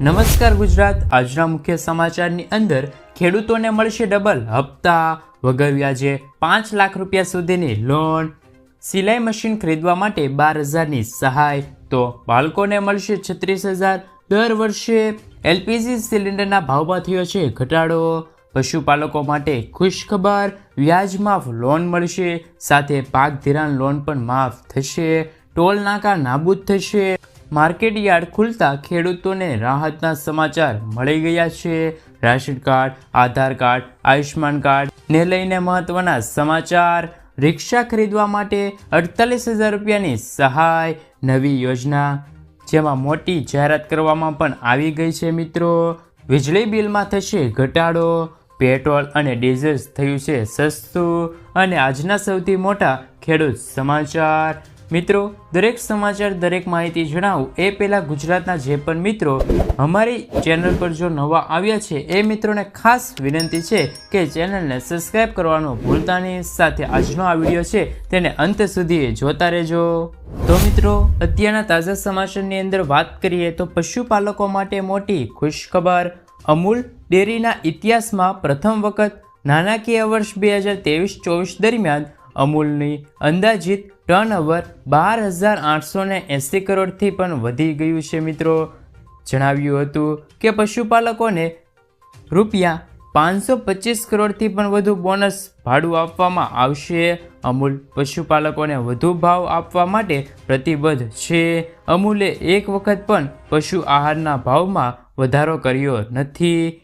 નમસ્કાર ગુજરાત. આજના મુખ્ય સમાચારની અંદર ખેડૂતોને મળશે ડબલ હપ્તા. વગર વ્યાજે પાંચ લાખ રૂપિયા સુધીની લોન સિલાઈ મશીન ખરીદવા માટે બાર હજારની સહાય. તો બાળકોને મળશે છત્રીસ હજાર દર વર્ષે. એલપીજી સિલિન્ડરના ભાવમાં થયો છે ઘટાડો. પશુપાલકો માટે ખુશખબર વ્યાજ માફ લોન મળશે. સાથે પાક ધિરાણ લોન પણ માફ થશે. ટોલ નાકા નાબૂદ થશે. માર્કેટ યાર્ડ ખુલતા ખેડૂતોને રાહતના સમાચાર મળી ગયા છે. Ration card, Aadhaar card Ayushman card ને લઈને મહત્વના સમાચાર. રિક્ષા ખરીદવા માટે અડતાલીસ હજાર રૂપિયાની સહાય નવી યોજના. જેમાં મોટી જાહેરાત કરવામાં પણ આવી ગઈ છે મિત્રો. વીજળી બિલમાં થશે ઘટાડો. પેટ્રોલ અને ડીઝલ થયું છે સસ્તું. અને આજના સૌથી મોટા ખેડૂત સમાચાર. મિત્રો, દરેક સમાચાર, દરેક માહિતી જણાવું. એ પહેલાં ગુજરાતના જે પણ મિત્રો અમારી ચેનલ પર જો નવા આવ્યા છે, એ મિત્રોને ખાસ વિનંતી છે કે ચેનલને સબસ્ક્રાઈબ કરવાનું ભૂલતા નહીં. સાથે આજનો આ વીડિયો છે, તેને અંત સુધી જોતા રહેજો. તો મિત્રો, અત્યારના તાજા સમાચારની અંદર વાત કરીએ તો પશુપાલકો માટે મોટી ખુશખબર. અમૂલ ડેરીના ઇતિહાસમાં પ્રથમ વખત નાણાકીય વર્ષ બે હજાર તેવીસ ચોવીસ દરમિયાન અમૂલની અંદાજિત ટર્નઓવર બાર હજાર આઠસો ને એંસી કરોડથી પણ વધી ગયું છે મિત્રો. જણાવ્યું હતું કે પશુપાલકોને રૂપિયા પાંચસો પચીસ કરોડથી પણ વધુ બોનસ ભાડું આપવામાં આવશે. અમૂલ પશુપાલકોને વધુ ભાવ આપવા માટે પ્રતિબદ્ધ છે. અમૂલે એક વખત પણ પશુ આહારના ભાવમાં વધારો કર્યો નથી.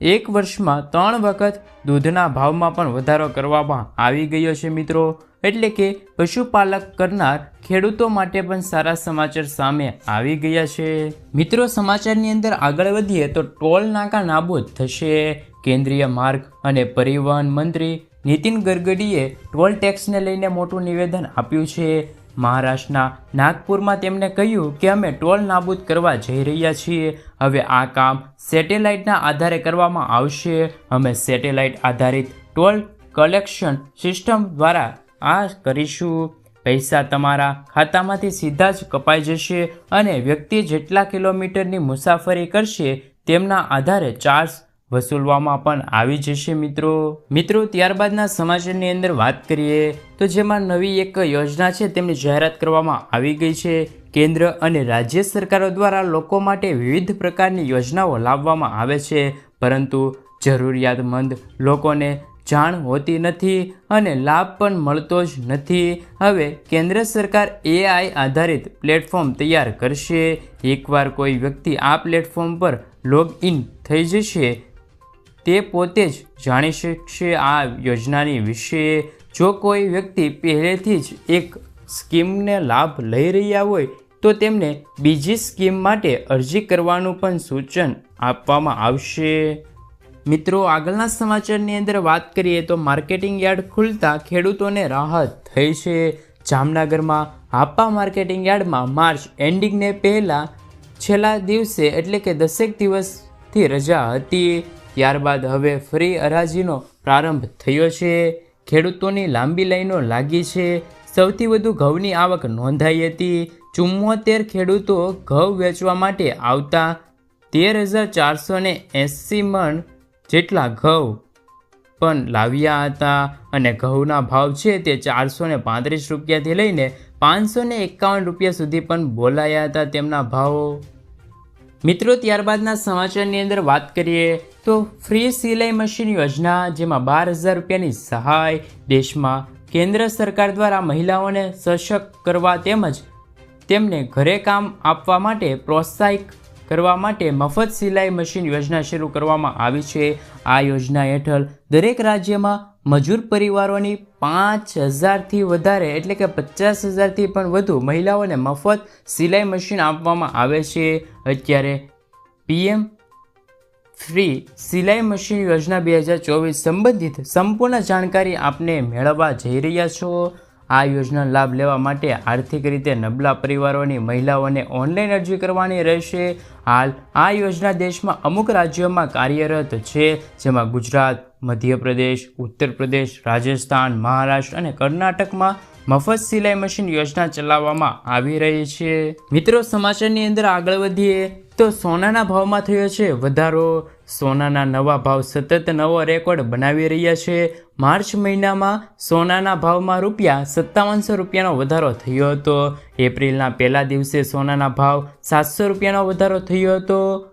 એક વર્ષમાં ત્રણ વખત દૂધના ભાવમાં પણ વધારો કરવામાં આવી ગયો છે મિત્રો. એટલે કે પશુપાલક કરનાર ખેડૂતો માટે પણ સારા સમાચાર સામે આવી ગયા છે. મિત્રો, સમાચારની અંદર આગળ વધીએ તો ટોલ નાકા નાબૂદ થશે. કેન્દ્રીય માર્ગ અને પરિવહન મંત્રી નીતિન ગડકરીએ ટોલ ટેક્સને લઈને મોટું નિવેદન આપ્યું છે. મહારાષ્ટ્રના નાગપુરમાં તેમણે કહ્યું કે અમે ટોલ નાબૂદ કરવા જઈ રહ્યા છીએ. હવે આ કામ સેટેલાઇટના આધારે કરવામાં આવશે. અમે સેટેલાઇટ આધારિત ટોલ કલેક્શન સિસ્ટમ દ્વારા આ કરીશું. પૈસા તમારા ખાતામાંથી સીધા જ કપાઈ જશે અને વ્યક્તિ જેટલા કિલોમીટરની મુસાફરી કરશે તેમના આધારે ચાર્જ વસૂલવામાં પણ આવી જશે મિત્રો. મિત્રો, ત્યારબાદના સમાચારની અંદર વાત કરીએ તો જેમાં નવી એક યોજના છે તેમની જાહેરાત કરવામાં આવી ગઈ છે. કેન્દ્ર અને રાજ્ય સરકારો દ્વારા લોકો માટે વિવિધ પ્રકારની યોજનાઓ લાવવામાં આવે છે. પરંતુ જરૂરિયાતમંદ લોકોને જાણ હોતી નથી અને લાભ પણ મળતો જ નથી. હવે કેન્દ્ર સરકાર એઆઈ આધારિત પ્લેટફોર્મ તૈયાર કરશે. એકવાર કોઈ વ્યક્તિ આ પ્લેટફોર્મ પર લોગ ઇન થઈ જશે, તે પોતે જ જાણી શકશે આ યોજનાની વિશે. જો કોઈ વ્યક્તિ પહેલેથી જ એક સ્કીમને લાભ લઈ રહ્યા હોય, તો તેમને બીજી સ્કીમ માટે અરજી કરવાનું પણ સૂચન આપવામાં આવશે. મિત્રો, આગળના સમાચારની અંદર વાત કરીએ તો માર્કેટિંગ યાર્ડ ખુલતા ખેડૂતોને રાહત થઈ છે. જામનગરમાં હાપા માર્કેટિંગ યાર્ડમાં માર્ચ એન્ડિંગને પહેલાં છેલ્લા દિવસે એટલે કે દસેક દિવસથી રજા હતી. ત્યારબાદ હવે ફરી હરાજીનો પ્રારંભ થયો છે. ખેડૂતોની લાંબી લાઈનો લાગી છે. સૌથી વધુ ઘઉંની આવક નોંધાઈ હતી. ચુમ્મોતેર ખેડૂતો ઘઉં વેચવા માટે આવતા તેર હજાર ચારસો ને એંસી મણ જેટલા ઘઉં પણ લાવ્યા હતા અને ઘઉંના ભાવ છે તે ચારસો ને પાંત્રીસ રૂપિયાથી લઈને પાંચસો ને એકાવન રૂપિયા સુધી પણ બોલાયા હતા તેમના ભાવો. મિત્રો, ત્યારબાદના સમાચારની અંદર વાત કરીએ તો ફ્રી સિલાઈ મશીન યોજના, જેમાં બાર હજાર રૂપિયાની સહાય દેશમાં કેન્દ્ર સરકાર દ્વારા મહિલાઓને સશક્ત કરવા તેમજ તેમને ઘરે કામ આપવા માટે પ્રોત્સાહિત કરવા માટે મફત સિલાઈ મશીન યોજના શરૂ કરવામાં આવી છે. આ યોજના હેઠળ દરેક રાજ્યમાં મજૂર પરિવારોની પાંચ હજારથી વધારે એટલે કે પચાસ હજારથી પણ વધુ મહિલાઓને મફત સિલાઈ મશીન આપવામાં આવે છે. અત્યારે પીએમ ફ્રી સિલાઈ મશીન યોજના બે હજાર ચોવીસ સંબંધિત સંપૂર્ણ જાણકારી આપને મેળવવા જઈ રહ્યા છો. આ યોજનાનો લાભ લેવા માટે આર્થિક રીતે નબળા પરિવારોની મહિલાઓને ઓનલાઈન અરજી કરવાની રહેશે. હાલ આ યોજના દેશમાં અમુક રાજ્યોમાં કાર્યરત છે, જેમાં ગુજરાત, મધ્યપ્રદેશ ઉત્તર પ્રદેશ રાજસ્થાન, મહારાષ્ટ્ર અને કર્ણાટકમાં મફત સિલાઈ મશીન યોજના ચલાવવામાં આવી રહી છે. મિત્રો, સમાચારની અંદર આગળ વધીએ. તો સોનાના ભાવમાં થયો છે વધારો. સોનાના નવા ભાવ સતત નવો રેકોર્ડ બનાવી રહ્યા છે. માર્ચ મહિનામાં સોનાના ભાવમાં રૂપિયા સત્તાવનસો રૂપિયાનો વધારો થયો હતો. એપ્રિલના પહેલા દિવસે સોનાના ભાવ સાતસો રૂપિયાનો વધારો થયો હતો.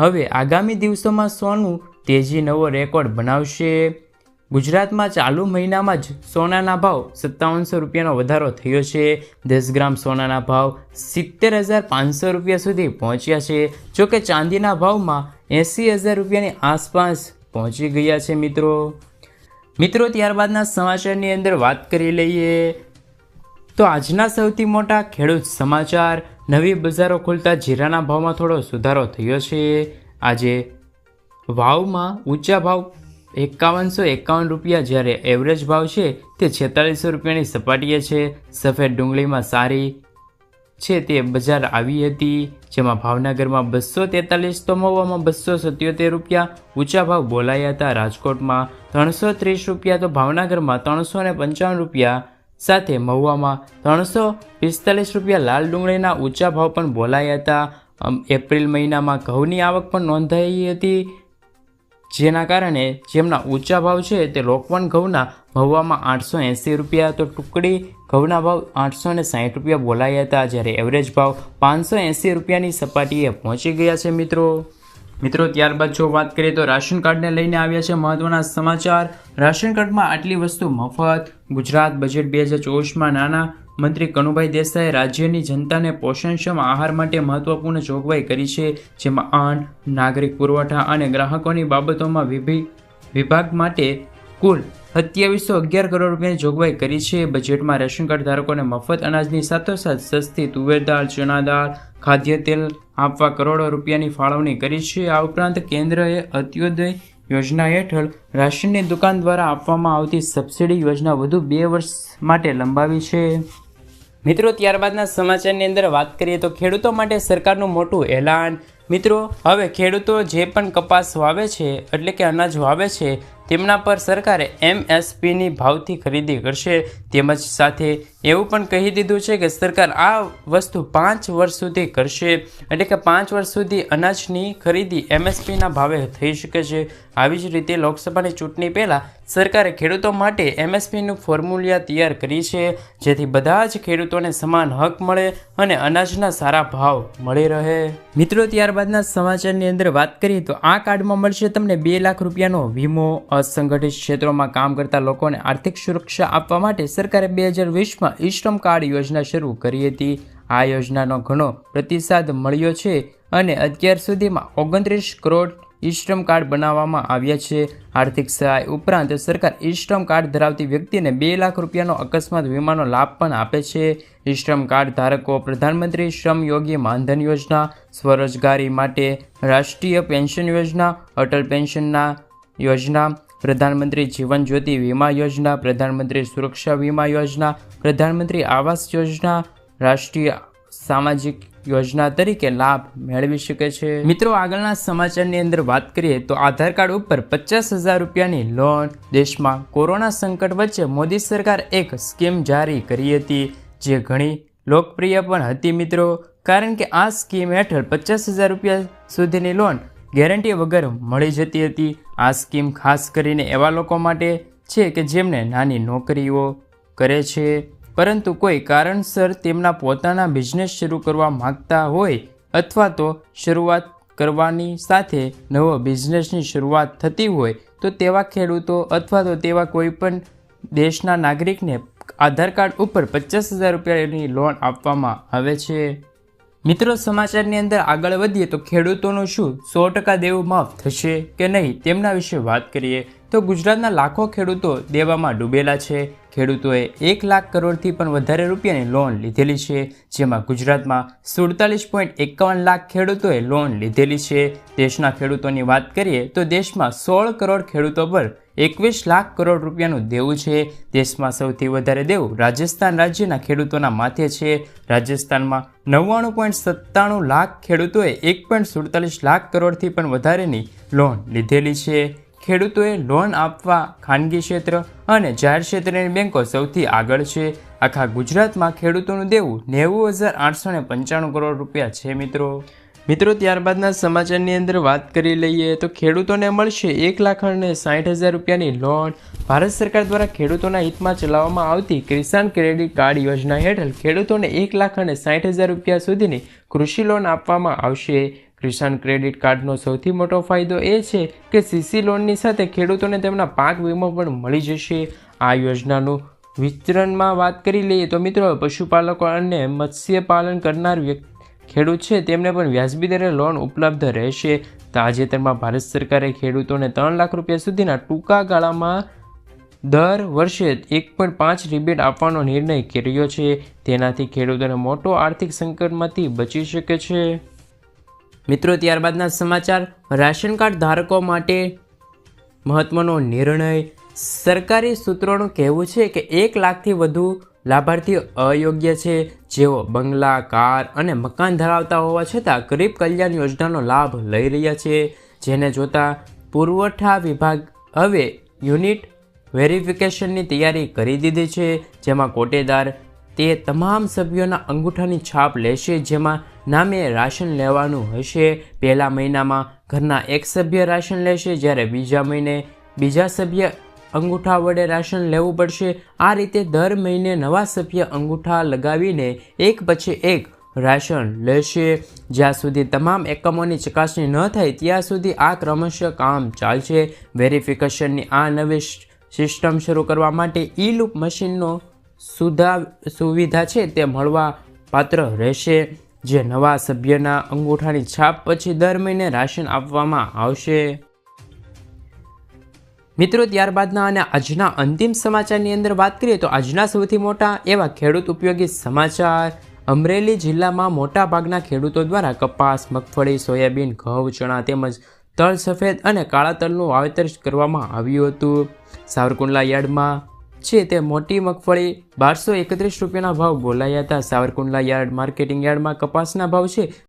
હવે આગામી દિવસોમાં સોનું તેજી નવો રેકોર્ડ બનાવશે. ગુજરાતમાં ચાલુ મહિનામાં જ સોનાના ભાવ સત્તાવનસો રૂપિયાનો વધારો થયો છે. દસ ગ્રામ સોનાના ભાવ સિત્તેર હજાર પાંચસો રૂપિયા સુધી પહોંચ્યા છે. જોકે ચાંદીના ભાવમાં એંસી હજાર રૂપિયાની આસપાસ પહોંચી ગયા છે મિત્રો. મિત્રો, ત્યારબાદના સમાચારની અંદર વાત કરી લઈએ તો આજના સૌથી મોટા ખેડૂત સમાચાર. નવી બજારો ખોલતા જીરાના ભાવમાં થોડો સુધારો થયો છે. આજે વાવમાં ઊંચા ભાવ એકાવનસો એકાવન રૂપિયા જ્યારે એવરેજ ભાવ છે તે છેતાલીસો રૂપિયાની સપાટીએ છે. સફેદ ડુંગળીમાં સારી છે તે બજાર આવી હતી, જેમાં ભાવનગરમાં બસો તેતાલીસ તો મહુવામાં બસો સત્યોતેર રૂપિયા, ઊંચા ભાવ બોલાયા હતા રાજકોટમાં ત્રણસો ત્રીસ રૂપિયા તો ભાવનગરમાં ત્રણસો ને પંચાવન રૂપિયા, સાથે મહુવામાં ત્રણસો પિસ્તાલીસ રૂપિયા લાલ ડુંગળીના ઊંચા ભાવ પણ બોલાયા હતા. એપ્રિલ મહિનામાં ઘઉંની આવક પણ નોંધાઈ હતી. જેના કારણે જેમના ઊંચા ભાવ છે તે લોકવન ઘઉંના મહુવામાં આઠસો એંસી રૂપિયા તો ટુકડી ઘઉંના ભાવ આઠસો ને સાહીઠ રૂપિયા બોલાયા હતા જ્યારે એવરેજ ભાવ પાંચસો એંસી રૂપિયાની સપાટીએ પહોંચી ગયા છે મિત્રો. મિત્રો, ત્યારબાદ જો વાત કરીએ તો રાશન કાર્ડને લઈને આવ્યા છે મહત્વના સમાચાર. રાશન કાર્ડમાં આટલી વસ્તુ મફત. ગુજરાત બજેટ બે હજાર ચોવીસમાં નાના મંત્રી કનુભાઈ દેસાઈએ રાજ્યની જનતાને પોષણક્ષમ આહાર માટે મહત્વપૂર્ણ જોગવાઈ કરી છે, જેમાં અન્ન નાગરિક પુરવઠા અને ગ્રાહકોની બાબતોમાં વિભી, વિભાગ માટે કુલ સત્યાવીસો અગિયાર કરોડ રૂપિયાની જોગવાઈ કરી છે. બજેટમાં રેશન કાર્ડ ધારકોને મફત અનાજની સાથોસાથ સસ્તી તુવેર દાળ, ચણા દાળ, ખાદ્ય તેલ આપવા કરોડો રૂપિયાની ફાળવણી કરી છે. આ ઉપરાંત કેન્દ્રએ અત્યોદય યોજના હેઠળ રાશનની દુકાન દ્વારા આપવામાં આવતી સબસિડી યોજના વધુ બે વર્ષ માટે લંબાવી છે. મિત્રો, ત્યારબાદના સમાચારની અંદર વાત કરીએ તો ખેડૂતો માટે સરકારનું મોટું એલાન. મિત્રો, હવે ખેડૂતો જે પણ કપાસ વાવે છે, એટલે કે અનાજ વાવે છે તેમના પર સરકારે એમએસપીની ભાવથી ખરીદી કરશે. તેમજ સાથે એવું પણ કહી દીધું છે કે સરકાર આ વસ્તુ પાંચ વર્ષ સુધી કરશે. એટલે કે પાંચ વર્ષ સુધી અનાજની ખરીદી એમએસપીના ભાવે થઈ શકે છે. આવી જ રીતે લોકસભાની ચૂંટણી પહેલાં સરકારે ખેડૂતો માટે એમએસપીનું ફોર્મ્યુલા તૈયાર કરી છે. જેથી બધા જ ખેડૂતોને સમાન હક મળે અને અનાજના સારા ભાવ મળી રહે. મિત્રો, ત્યારબાદના સમાચારની અંદર વાત કરીએ તો આ કાર્ડમાં મળશે તમને બે લાખ રૂપિયાનો વીમો અસંગઠિત ક્ષેત્રોમાં કામ કરતા લોકોને આર્થિક સુરક્ષા આપવા માટે સરકારે બે હજાર વીસમાં ઈશ્રમ કાર્ડ યોજના શરૂ કરી હતી. આ યોજનાનો ઘણો પ્રતિસાદ મળ્યો છે અને અત્યાર સુધીમાં ઓગણત્રીસ કરોડ ઈશ્રમ કાર્ડ બનાવવામાં આવ્યા છે. આર્થિક સહાય ઉપરાંત સરકાર ઈશ્રમ કાર્ડ ધરાવતી વ્યક્તિને બે લાખ રૂપિયાનો અકસ્માત વીમાનો લાભ પણ આપે છે. ઈશ્રમ કાર્ડ ધારકો પ્રધાનમંત્રી શ્રમ યોગી માનધન યોજના, સ્વરોજગારી માટે રાષ્ટ્રીય પેન્શન યોજના, અટલ પેન્શનના યોજના, પ્રધાનમંત્રી જીવન જ્યોતિ વીમા યોજના, પ્રધાનમંત્રી સુરક્ષા વીમા યોજના, પ્રધાનમંત્રી આવાસ યોજના, રાષ્ટ્રીય સામાજિક યોજના તરીકે લાભ મેળવી શકે છે. મિત્રો, આગળના સમાચારની અંદર વાત કરીએ તો આધાર કાર્ડ ઉપર પચાસ હજાર રૂપિયાની લોન દેશમાં કોરોના સંકટ વચ્ચે મોદી સરકાર એક સ્કીમ જારી કરી હતી, જે ઘણી લોકપ્રિય પણ હતી મિત્રો. કારણ કે આ સ્કીમ હેઠળ પચાસ હજાર રૂપિયા સુધીની લોન ગેરંટી વગર મળી જતી હતી. આ સ્કીમ ખાસ કરીને એવા લોકો માટે છે કે જેમને નાની નોકરીઓ કરે છે. પરંતુ કોઈ કારણસર તેમના પોતાના બિઝનેસ શરૂ કરવા માગતા હોય અથવા તો શરૂઆત કરવાની સાથે નવો બિઝનેસની શરૂઆત થતી હોય, તો તેવા ખેડૂતો અથવા તો તેવા કોઈ પણ દેશના નાગરિકને આધાર કાર્ડ ઉપર પચાસ હજાર રૂપિયાની લોન આપવામાં આવે છે. મિત્રો, સમાચારની અંદર આગળ વધીએ તો ખેડૂતોનું શું? સો ટકા દેવું માફ થશે કે નહીં? તેમના વિશે વાત કરીએ તો ગુજરાતના લાખો ખેડૂતો દેવામાં ડૂબેલા છે. ખેડૂતોએ એક લાખ કરોડથી પણ વધારે રૂપિયાની લોન લીધેલી છે, જેમાં ગુજરાતમાં સુડતાલીસ પોઈન્ટ એકાવન લાખ ખેડૂતોએ લોન લીધેલી છે. દેશના ખેડૂતોની વાત કરીએ તો દેશમાં સોળ કરોડ ખેડૂતો પર એકવીસ લાખ કરોડ રૂપિયાનું દેવું છે. દેશમાં સૌથી વધારે દેવું રાજસ્થાન રાજ્યના ખેડૂતોના માથે છે. રાજસ્થાનમાં નવ્વાણું પોઈન્ટ સત્તાણું લાખ ખેડૂતોએ એક પોઈન્ટ સુડતાલીસ લાખ કરોડથી પણ વધારેની લોન લીધેલી છે. ખેડૂતોએ લોન આપવા ખાનગી ક્ષેત્ર અને જાહેર ક્ષેત્રની બેન્કો સૌથી આગળ છે. આખા ગુજરાતમાં ખેડૂતોનું દેવું નેવું હજાર આઠસો પંચાણું કરોડ રૂપિયા છે, મિત્રો. મિત્રો, ત્યારબાદના સમાચારની અંદર વાત કરી લઈએ તો ખેડૂતોને મળશે એક લાખ અને સાઠ હજાર રૂપિયાની લોન ભારત સરકાર દ્વારા ખેડૂતોના હિતમાં ચલાવવામાં આવતી કિસાન ક્રેડિટ કાર્ડ યોજના હેઠળ ખેડૂતોને એક લાખ અને સાઠ હજાર રૂપિયા સુધીની કૃષિ લોન આપવામાં આવશે. કિસાન ક્રેડિટ કાર્ડનો સૌથી મોટો ફાયદો એ છે કે સીસી લોનની સાથે ખેડૂતોને તેમના પાક વીમો પણ મળી જશે. આ યોજનાનું વિસ્તરણમાં વાત કરી લઈએ તો મિત્રો, પશુપાલકો અને મત્સ્યપાલન કરનાર વ્યક્તિ ખેડૂત છે, તેમને પણ વ્યાજબી દરે લોન ઉપલબ્ધ રહેશે. તાજેતરમાં ભારત સરકારે ખેડૂતોને ત્રણ લાખ રૂપિયા સુધીના ટૂંકા ગાળામાં દર વર્ષે એક પોઈન્ટ પાંચ રિબેટ આપવાનો નિર્ણય કર્યો છે. તેનાથી ખેડૂતોને મોટો આર્થિક સંકટમાંથી બચી શકે છે. મિત્રો, ત્યારબાદના સમાચાર. રાશન કાર્ડ ધારકો માટે મહત્વનો નિર્ણય. સરકારી સૂત્રોનું કહેવું છે કે એક લાખથી વધુ લાભાર્થીઓ અયોગ્ય છે. જેઓ બંગલા કાર અને મકાન ધરાવતા હોવા છતાં ગરીબ કલ્યાણ યોજનાનો લાભ લઈ રહ્યા છે. જેને જોતા પુરવઠા વિભાગ હવે યુનિટ વેરિફિકેશનની તૈયારી કરી દીધી છે. જેમાં કોટેદાર તે તમામ સભ્યોના અંગૂઠાની છાપ લેશે, જેમાં નામે રાશન લેવાનું હશે. પહેલા મહિનામાં ઘરના એક સભ્ય રાશન લેશે, જ્યારે બીજા મહિને બીજા સભ્ય અંગૂઠા વડે રાશન લેવું પડશે. આ રીતે દર મહિને નવા સભ્ય અંગૂઠા લગાવીને એક પછી એક રાશન લેશે. જ્યાં સુધી તમામ એકમોની ચકાસણી ન થાય, ત્યાં સુધી આ ક્રમશઃ કામ ચાલશે. વેરિફિકેશનની આ નવી સિસ્ટમ શરૂ કરવા માટે ઈ લૂપ મશીનનો સુધા, સુવિધા છે તે મળવા પાત્ર રહેશે. જે નવા સભ્યના અંગૂઠાની છાપ પછી દર મહિને રાશન આપવામાં આવશે. મિત્રો, ત્યારબાદના અને આજના અંતિમ સમાચારની અંદર વાત કરીએ તો આજના સૌથી મોટા એવા ખેડૂત ઉપયોગી સમાચાર. અમરેલી જિલ્લામાં મોટા ભાગના ખેડૂતો દ્વારા કપાસ, મગફળી, સોયાબીન, ઘઉં, ચણા તેમજ તલ, સફેદ અને કાળા તલનું વાવેતર કરવામાં આવ્યું હતું. સાવરકુંડલા યાર્ડમાં છે તે મોટી મગફળી. બારસો એકત્રીસ રૂપિયાના ભાવ બોલાયા હતા. સાવરકુંડલા યાર્ડ માર્કેટિંગ યાર્ડમાં કપાસના ભાવ છે